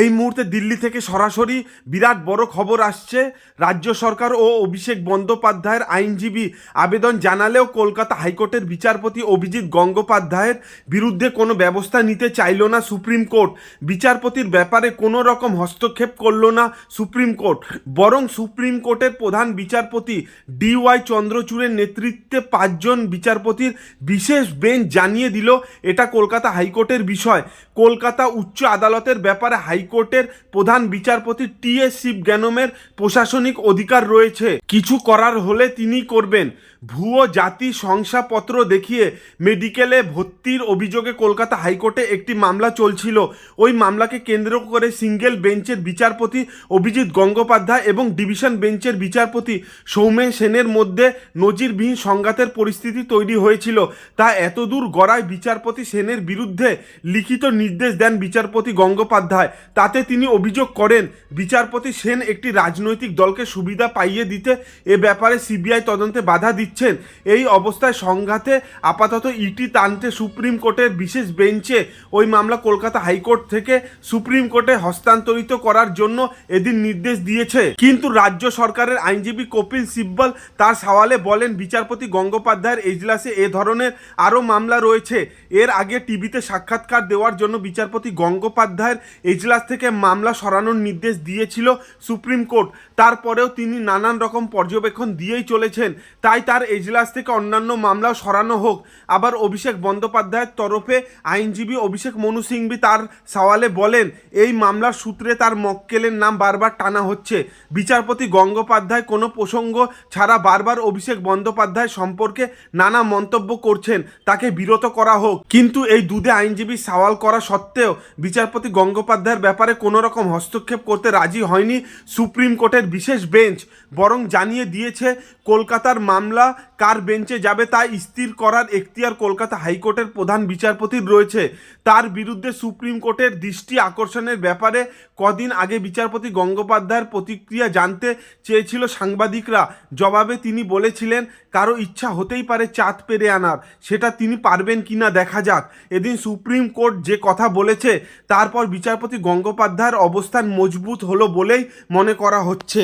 এই মুহূর্তে দিল্লি থেকে সরাসরি বিরাট বড় খবর আসছে। রাজ্য সরকার ও অভিষেক বন্দ্যোপাধ্যায়ের আইনজীবী আবেদন জানালেও কলকাতা হাইকোর্টের বিচারপতি অভিজিৎ গঙ্গোপাধ্যায়ের বিরুদ্ধে কোনো ব্যবস্থা নিতে চাইল না সুপ্রিম কোর্ট। বিচারপতির ব্যাপারে কোনো রকম হস্তক্ষেপ করল না সুপ্রিম কোর্ট। বরং সুপ্রিম কোর্টের প্রধান বিচারপতি ডিওয়াই চন্দ্রচূড়ের নেতৃত্বে পাঁচজন বিচারপতির বিশেষ বেঞ্চ জানিয়ে দিল, এটা কলকাতা হাইকোর্টের বিষয়। কলকাতা উচ্চ আদালতের ব্যাপারে হাইকোর্টের প্রধান বিচারপতি টি এস শিব জ্ঞানমের প্রশাসনিক অধিকার রয়েছে। কিছু করার হলে তিনি করবেন। ভুয়ো জাতি শংসাপত্র দেখিয়ে মেডিকেলে ভর্তির অভিযোগে কলকাতা হাইকোর্টে একটি মামলা চলছিল। ওই মামলাকে কেন্দ্র করে সিঙ্গেল বেঞ্চের বিচারপতি অভিজিৎ গঙ্গোপাধ্যায় এবং ডিভিশন বেঞ্চের বিচারপতি সৌমেন সেনের মধ্যে নজিরবিহীন সংঘাতের পরিস্থিতি তৈরি হয়েছিল। তা এতদূর গড়ায় বিচারপতি সেনের বিরুদ্ধে লিখিত নির্দেশ দেন বিচারপতি গঙ্গোপাধ্যায়। তাতে তিনি অভিযোগ করেন, বিচারপতি সেন একটি রাজনৈতিক দলকে সুবিধা পাইয়ে দিতে এ ব্যাপারে সিবিআই তদন্তে বাধা দিচ্ছেন। এই অবস্থায় সংঘাতে আপাতত ইটি টানতে সুপ্রিম কোর্টের বিশেষ বেঞ্চে ওই মামলা কলকাতা হাইকোর্ট থেকে সুপ্রিম কোর্টে হস্তান্তরিত করার জন্য এদিন নির্দেশ দিয়েছে। কিন্তু রাজ্য সরকারের আইনজীবী কপিল সিব্বল তার সওয়ালে বলেন, বিচারপতি গঙ্গোপাধ্যায়ের এজলাসে এ ধরনের আরও মামলা রয়েছে। এর আগে টিভিতে সাক্ষাৎকার দেওয়ার জন্য বিচারপতি গঙ্গোপাধ্যায়ের এজলাস থেকে মামলা সরানোর নির্দেশ দিয়েছিল সুপ্রিম কোর্ট। তারপরেও তিনি নানান রকম পর্যবেক্ষণ দিয়েই চলেছেন। তাই তার এজলাস থেকে অন্যান্য মামলা সরানো হোক। আবার অভিষেক বন্দ্যোপাধ্যায়ের তরফে আইনজীবী অভিষেক মনু সিংভি তার সওয়ালে বলেন, এই মামলার সূত্রে তার মক্কেলের নাম বারবার টানা হচ্ছে। বিচারপতি গঙ্গোপাধ্যায় কোনো প্রসঙ্গ ছাড়া বারবার অভিষেক বন্দ্যোপাধ্যায় সম্পর্কে নানা মন্তব্য করছেন। তাকে বিরত করা হোক। কিন্তু এই দুধে আইনজীবী সওয়াল করা সত্ত্বেও বিচারপতি গঙ্গোপাধ্যায়ের ব্যাপারে কোনো রকম হস্তক্ষেপ করতে রাজি হয়নি সুপ্রিম কোর্টের বিশেষ বেঞ্চ, বরং জানিয়ে দিয়েছে কলকাতার মামলা কার বেঞ্চে যাবে তা স্থির করার এখতিয়ার কলকাতা হাইকোর্টের প্রধান বিচারপতির রয়েছে। তার বিরুদ্ধে সুপ্রিম কোর্টের দৃষ্টি আকর্ষণের ব্যাপারে কদিন আগে বিচারপতি গঙ্গোপাধ্যায়ের প্রতিক্রিয়া জানতে চেয়েছিল সাংবাদিকরা। জবাবে তিনি বলেছিলেন, কারও ইচ্ছা হতেই পারে চাঁদ পেরে আনার, সেটা তিনি পারবেন কিনা দেখা যাক। এদিন সুপ্রিম কোর্ট যে কথা বলেছে, তারপর বিচারপতি গঙ্গোপাধ্যায়ের অবস্থান মজবুত হলো বলেই মনে করা হচ্ছে।